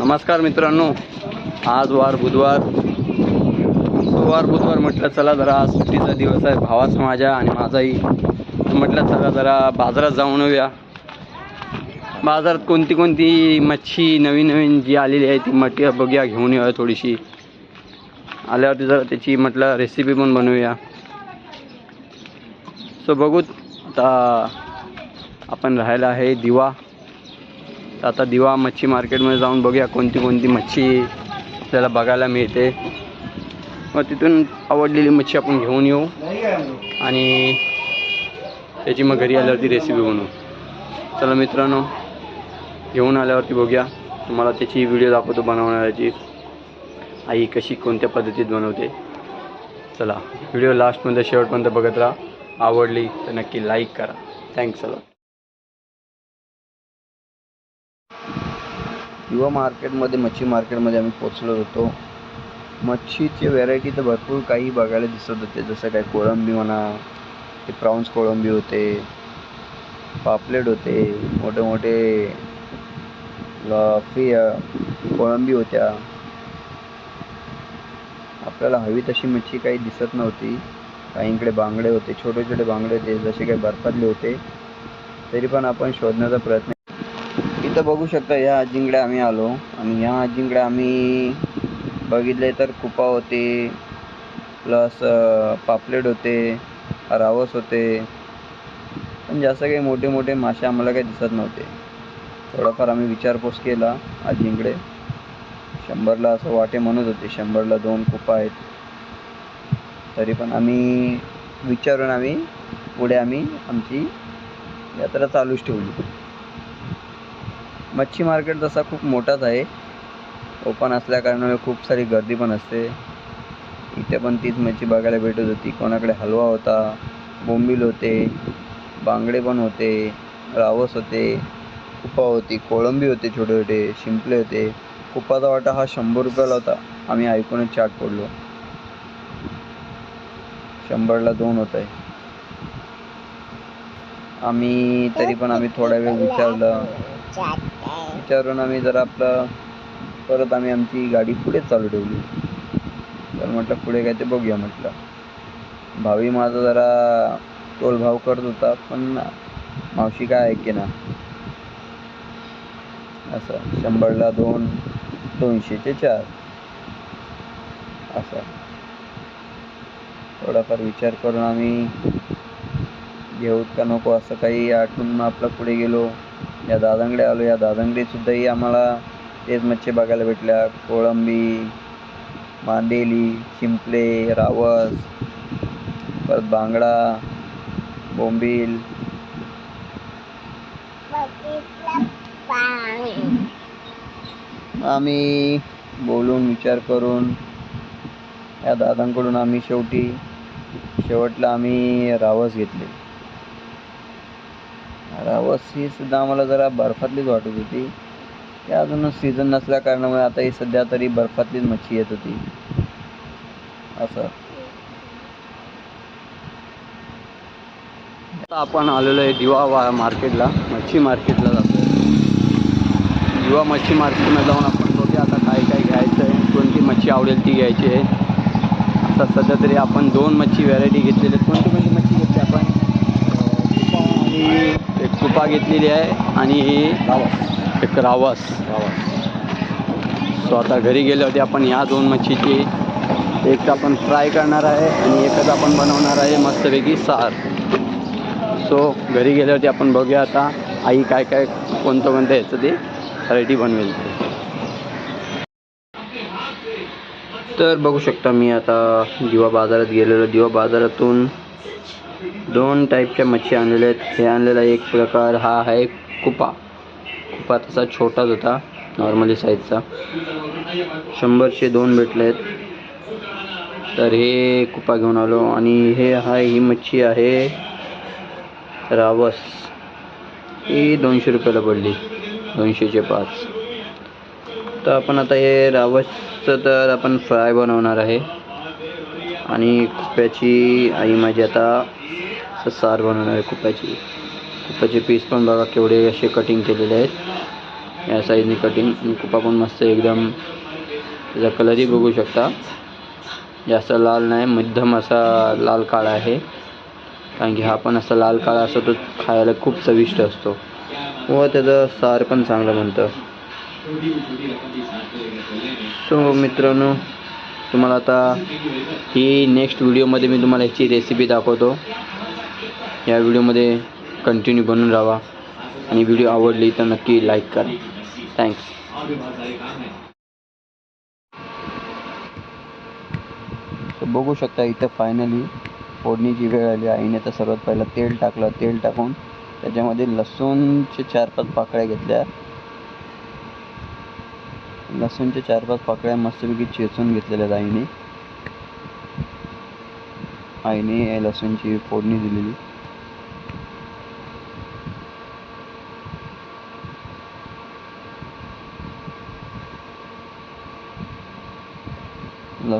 नमस्कार मित्रांनो. आज वार बुधवार. वार बुधवार म्हटलं चला जरा आज सुट्टीचा दिवस आहे. भावाचा माझ्या आणि माझाही. म्हटलं चला जरा बाजारात जाऊन येऊया. बाजारात कोणती कोणती मच्छी नवीन नवीन जी आलेली आहे ती मटी बघूया घेऊन येऊया थोडीशी. आल्यावरती जरा त्याची म्हटलं रेसिपी पण बनवूया. सो बघूत आता आपण राहायला आहे दिवा. तर आता दिवा मच्छी मार्केटमध्ये जाऊन बघूया कोणती कोणती मच्छी आपल्याला बघायला मिळते. मग तिथून आवडलेली मच्छी आपण घेऊन येऊ. आणि त्याची मग घरी आल्यावरती रेसिपी बनवू. चला मित्रांनो घेऊन आल्यावरती बघूया. तुम्हाला त्याची व्हिडिओ दाखवतो बनवण्याची. आई कशी कोणत्या पद्धतीत बनवते. चला व्हिडिओ लास्टमध्ये शेवटपर्यंत बघत राहा. आवडली तर नक्की लाईक करा. थँक्स चला युवा मार्केटमध्ये मच्छी मार्केटमध्ये आम्ही पोचलो होतो. मच्छीचे व्हरायटी तर भरपूर काही बघायला दिसत होते. जसं काय कोळंबी म्हणा ते प्राऊन्स कोळंबी होते पापलेट होते मोठे मोठे फी कोळंबी होत्या. आपल्याला हवी तशी मच्छी काही दिसत नव्हती. काहींकडे बांगडे होते छोटे छोटे बांगडे होते जसे काही बर्फातले होते. तरी पण आपण शोधण्याचा प्रयत्न इथं बघू शकता या अजिंकडे आम्ही आलो. आणि या अजिंकडे आम्ही बघितले तर कुपा होते प्लस पापलेट होते रावस होते. पण जास्त काही मोठे मोठे मासे आम्हाला काही दिसत नव्हते. थोडाफार आम्ही विचारपूस केला आजींकडे शंभरला असं वाटे म्हणत होते शंभरला दोन कुपा आहेत. तरी पण आम्ही विचारून आम्ही पुढे आम्ही आमची यात्रा चालूच ठेवली. मच्छी मार्केट तसा खूप मोठाच आहे. ओपन असल्याकारणामुळे खूप सारी गर्दी पण असते. इथे पण तीच मच्छी बघायला भेटत होती. कोणाकडे हलवा होता बोंबील होते बांगडे पण होते रावस होते कुपा होती कोळंबी होते छोटे छोटे शिंपले होते. कुपाचा वाटा हा शंभर रुपयाला होता. आम्ही ऐकूनच चाट पडलो. शंभरला दोन होत आहे. आम्ही तरी पण आम्ही थोडा वेळ विचारलं. विचारून आम्ही जरा आपलं परत आम्ही आमची गाडी पुढे चालू ठेवली. तर म्हटलं पुढे काय ते बघूया म्हटलं. भावी माझा जरा तोलभाव करत होता पण मावशी काय आहे की ना असं शंभरला दोन दोनशेचे चार. असं. थोडाफार विचार करून आम्ही घेऊत का नको असं काही आठवून आपलं पुढे गेलो. या दादांकडे आलो. या दादांकडे सुद्धाही आम्हाला तेच मच्छी बघायला भेटल्या. कोळंबी मांदेली शिंपले रावस परत बांगडा बोंबील. आम्ही बोलून विचार करून या दादांकडून आम्ही शेवटी शेवटला आम्ही रावस घेतले. रावस ही सुद्धा आम्हाला जरा बर्फातलीच वाटत होती. ते अजूनच सीझन नसल्या कारणामुळे आता ही सध्या तरी बर्फातलीच मच्छी येत होती. असं. आता आपण आलेलो आहे दिवा वा मार्केटला मच्छी मार्केटला जातो. दिवा मच्छी मार्केटमध्ये जाऊन आपण बघूया आता काय काय घ्यायचं आहे कोणती मच्छी आवडेल ती घ्यायची आहे. आता सध्या तरी आपण दोन मच्छी व्हरायटी घेतलेली कोणती कोणती मच्छी घेतली आपण? आणि कुपा घेतलेली आहे आणि एक रावस. सो आता घरी गेल्यावरती आपण ह्या दोन मच्छीची एक तर आपण फ्राय करणार आहे आणि एकच आपण बनवणार आहे मस्तपैकी सार. सो घरी गेल्यावरती आपण बघूया आता आई काय काय कोणतं कोणतं याचं ते व्हरायटी बनवेल. तर बघू शकता मी आता दिवा बाजारात गेलेलो. दिवा बाजारातून दोन टाईपच्या मच्छी आणलेल्या आहेत. हे आणलेला एक प्रकार हा आहे कुपा. कुपा तसा छोटाच होता नॉर्मली साईजचा शंभरचे दोन भेटले आहेत. तर हे कुपा घेऊन आलो. आणि हे आहे ही मच्छी आहे रावस. ही दोनशे रुपयाला पडली. दोनशेचे पाच. तर आपण आता हे रावसचं तर आपण फ्राय बनवणार आहे. आणि कुप्याची आई माझी आता असं सार बनवणार आहे कुप्याची. कुप्याचे पीस पण बघा केवढे असे कटिंग केलेले आहेत. या साईजनी कटिंग कुपा पण मस्त एकदम त्याचा कलरही बघू शकता. जास्त लाल नाही मध्यम असा लाल काळा आहे. कारण की हा पण असा लाल काळा असतो तो खायला खूप चविष्ट असतो. व त्याचं सार पण चांगलं म्हणतं सो मित्रांनो तुम्हाला आता ही नेक्स्ट व्हिडिओमध्ये मी तुम्हाला ह्याची रेसिपी दाखवतो. या व्हिडिओमध्ये कंटिन्यू बनून राहा. आणि व्हिडिओ आवडली तर नक्की लाईक करा. थँक्स बघू शकता इथं फायनली फोडणीची वेळ आली. आईने तर सर्वात पहिला तेल टाकलं. तेल टाकून त्याच्यामध्ये लसूणचे चार पाच पाकळ्या घेतल्या. लसूणच्या चार पाच पाकळ्या मस्तपैकी चेचून घेतलेल्या आहेत आईने. आईने लसूणची फोडणी दिलेली.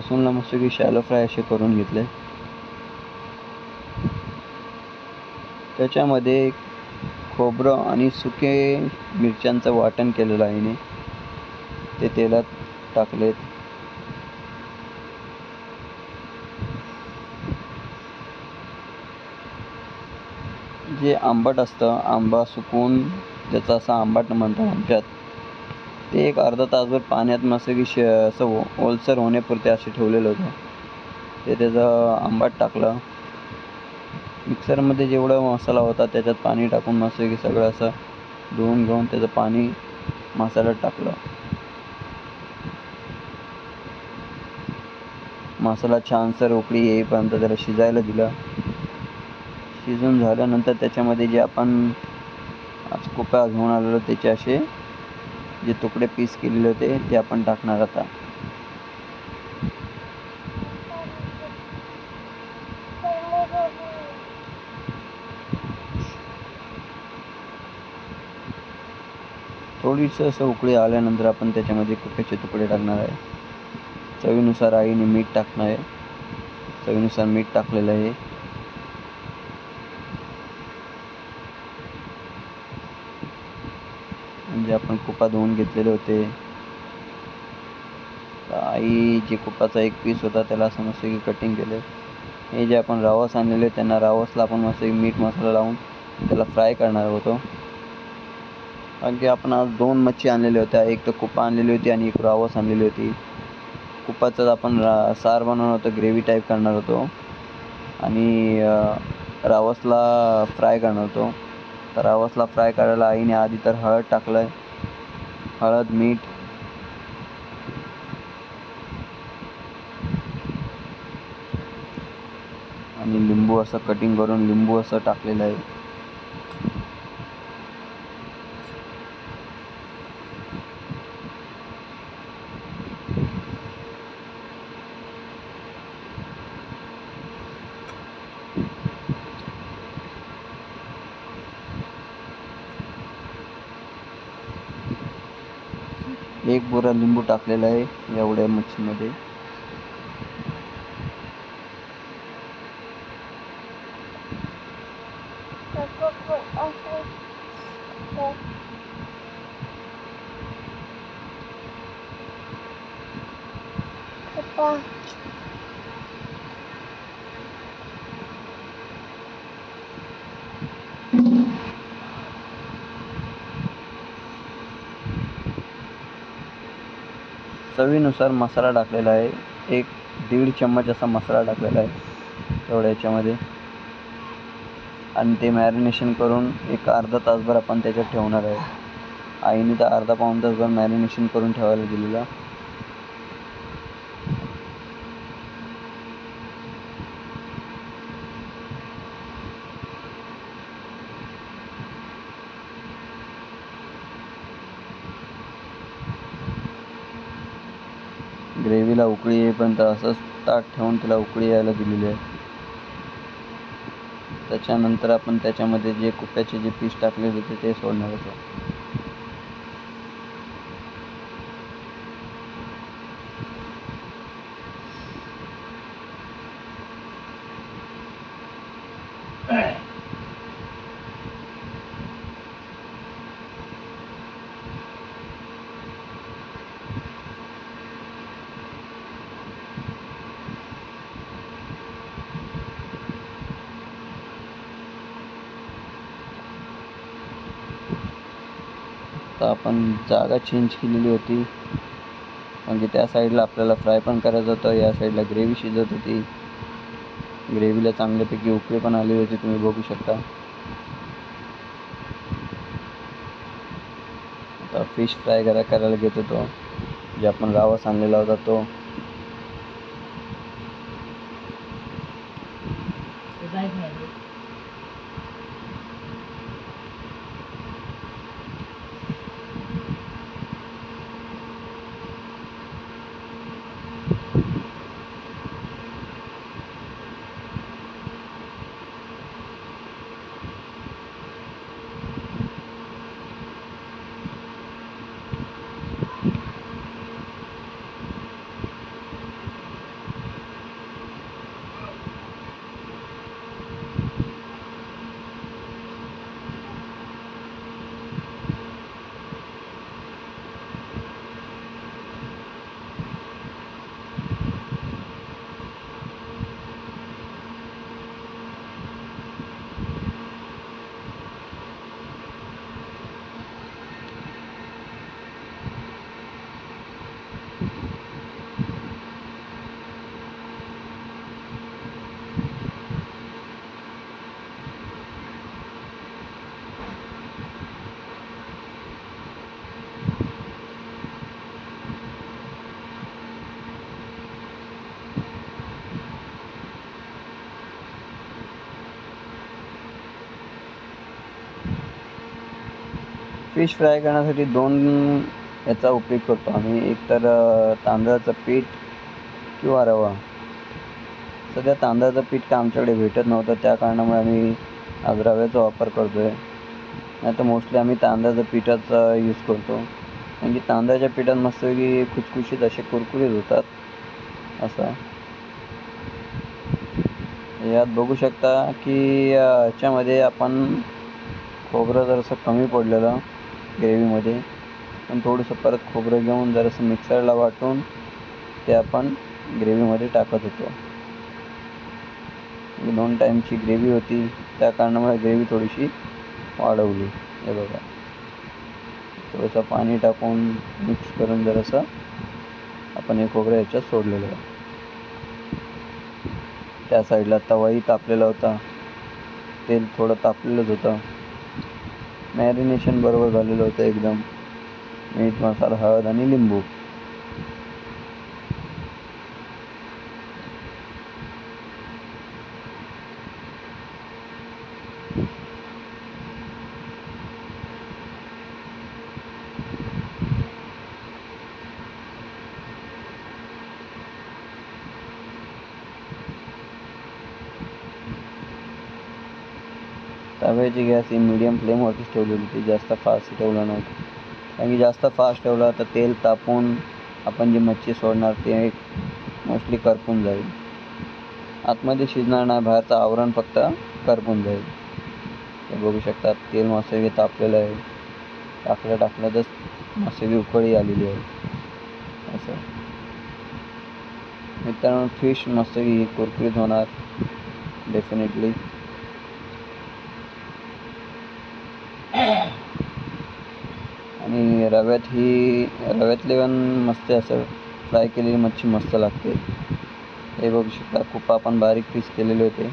लसूणला मस्तपैकी शॅलो फ्राय असे करून घेतले. त्याच्यामध्ये खोबरं आणि सुके मिरच्यांचं वाटण केलेलं आहे ते तेलात टाकलेत. जे आंबट असतं आंबा सुकून त्याचा असा आंबट म्हणतात आमच्यात ते एक अर्धा तासभर पाण्यात मस्त की श असं हो ओलसर होण्यापुरते असे ठेवलेलं होतं. ते त्याचं आंबाट टाकलं. मिक्सरमध्ये जेवढा मसाला होता त्याच्यात पाणी टाकून मस्त की सगळं असं धुवून घेऊन त्याचं पाणी मसाल्यात टाकलं. मसाला छानसर उकळी येईपर्यंत त्याला शिजायला दिलं. शिजून झाल्यानंतर त्याच्यामध्ये जे आपण आज कुप्या घेऊन आलेलो त्याचे असे जे तुकडे पीस केलेले होते ते आपण टाकणार आता. थोडीसं असं उकळी आल्यानंतर आपण त्याच्यामध्ये कुप्याचे तुकडे टाकणार आहे. चवीनुसार आईने मीठ टाकणार आहे. चवीनुसार मीठ टाकलेलं आहे. जे आपण कुपा धुवून घेतलेले होते. आई जे कुपाचा एक पीस होता त्याला असं मस्त की कटिंग केले. हे जे आपण रावस आणलेले त्यांना रावसला आपण मस्त मीठ मसाला लावून त्याला फ्राय करणार होतो. कारण की आपण आज दोन मच्छी आणलेल्या होत्या. एक तर कुपा आणलेली होती आणि एक रावस आणलेली होती. कुपाचं आपण रा सार बनवणार होतो ग्रेव्ही टाईप करणार होतो. आणि रावसला फ्राय करणार होतो. तर फ्राय करायला आईने आधी तर हळद टाकलं आहे हळद मीठ. आणि लिंबू असं कटिंग करून लिंबू असं टाकलेलं आहे. एक लिंबू टाकलेला आहे एवढ्या मच्छीमध्ये. चवीनुसार मसाला टाकलेला आहे. एक दीड चम्मच असा मसाला टाकलेला आहे. तेवढ्या याच्यामध्ये. आणि ते मॅरिनेशन करून एक अर्धा तासभर आपण त्याच्यात ठेवणार आहे. आईने तर अर्धा पाऊण तासभर मॅरिनेशन करून ठेवायला दिलेलं. ग्रेव्हीला उकळी येईपर्यंत असंच ताट ठेवून त्याला उकळी यायला दिलेली आहे. त्याच्यानंतर आपण त्याच्यामध्ये जे कुप्याचे जे पीस टाकलेले होते ते सोडणार होतो आता आपण जागा चेंज केलेली होती. म्हणजे त्या साईडला आपल्याला फ्राय पण करायचं होतं या साईडला ग्रेव्ही शिजत होती. ग्रेव्हीला चांगल्यापैकी उकळी पण आली होती तुम्ही बघू शकता. आता फिश फ्राय करा करायला घेत होतो. जे आपण रावा आणलेला होता तो. फिश फ्राय करण्यासाठी दोन याचा उपयोग करतो आम्ही. एक तर तांदळाचं पीठ किंवा रवा. सध्या तांदळाचं पीठ काय आमच्याकडे भेटत नव्हतं. त्या कारणामुळे आम्ही आज रव्याचा वापर करतो आहे नाही तर मोस्टली आम्ही तांदळाचं पिठाचा यूज करतो. कारण की तांदळाच्या पिठात मस्तपैकी खुसखुशीत असे कुरकुरीत होतात. असं. यात बघू शकता की याच्यामध्ये आपण खोबरं जरासं कमी पडलेलं. ग्रेव्हीमध्ये पण थोडंसं परत खोबरं घेऊन जरासं मिक्सरला वाटून ते आपण ग्रेव्हीमध्ये टाकत होतो. म्हणजे दोन टाईमची ग्रेव्ही होती. त्या कारणामुळे ग्रेव्ही थोडीशी वाढवली. हे बघा. थोडंसं पाणी टाकून मिक्स करून जरासं आपण हे खोबरं याच्यात सोडलेलं आहे. त्या साईडला तवाही तापलेला होता. तेल थोडं तापलेलंच होतं. मॅरिनेशन बरोबर झालेलं होतं एकदम मीठ मसाला हळद आणि लिंबू तव्याची गॅस ही मीडियम फ्लेमवरतीच ठेवलेली होती. जास्त फास्ट ठेवलं नव्हतं. कारण की जास्त फास्ट ठेवला तर तेल तापून आपण जी मच्छी सोडणार ते मोस्टली करपून जाईल. आतमध्ये शिजणार नाही बाहेरचं आवरण फक्त करपून जाईल. ते बघू शकता तेल मस्तपैकी तापलेलं आहे. टाकलं टाकल्यातच मस्तपैकी उकळी आलेली आहे. असं. मित्रांनो फिश मस्तपैकी कुरकुरीत होणार. डेफिनेटली आणि रव्यात ही रव्यातली पण मस्त असं फ्राय केलेली मच्छी मस्त लागते. हे बघू शकता खूप आपण बारीक पीस केलेले होते.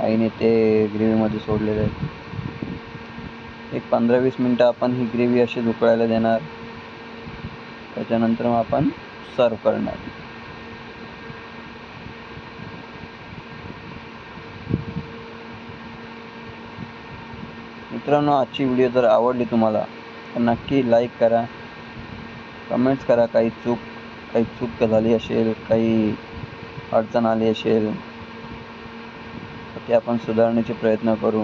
आईने ते ग्रेव्हीमध्ये सोडलेले आहेत. एक पंधरा वीस मिनटं आपण ही ग्रेव्ही अशी उकळायला देणार. त्याच्यानंतर मग आपण सर्व करणार. मित्रांनो आजची व्हिडिओ जर आवडली तुम्हाला नक्की लाईक करा. कमेंट्स करा. काही चूक काही चूक झाली असेल काही अडचण आली असेल ते आपण सुधारण्याचे प्रयत्न करू.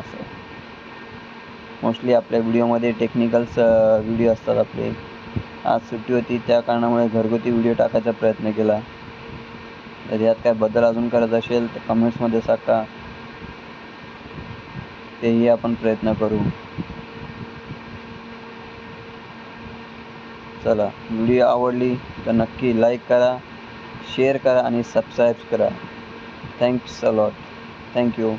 असं. मोस्टली आपल्या व्हिडिओमध्ये टेक्निकल्स व्हिडिओ असतात आपले. आज सुट्टी होती त्या कारणामुळे घरगुती व्हिडिओ टाकायचा प्रयत्न केला. जर यात काय बदल अजून करत असेल तर कमेंट्समध्ये सांगा तेही आपण प्रयत्न करू. चला व्हिडिओ आवडली तर नक्की लाईक करा शेअर करा आणि सबस्क्राईब करा. Thanks a lot thank you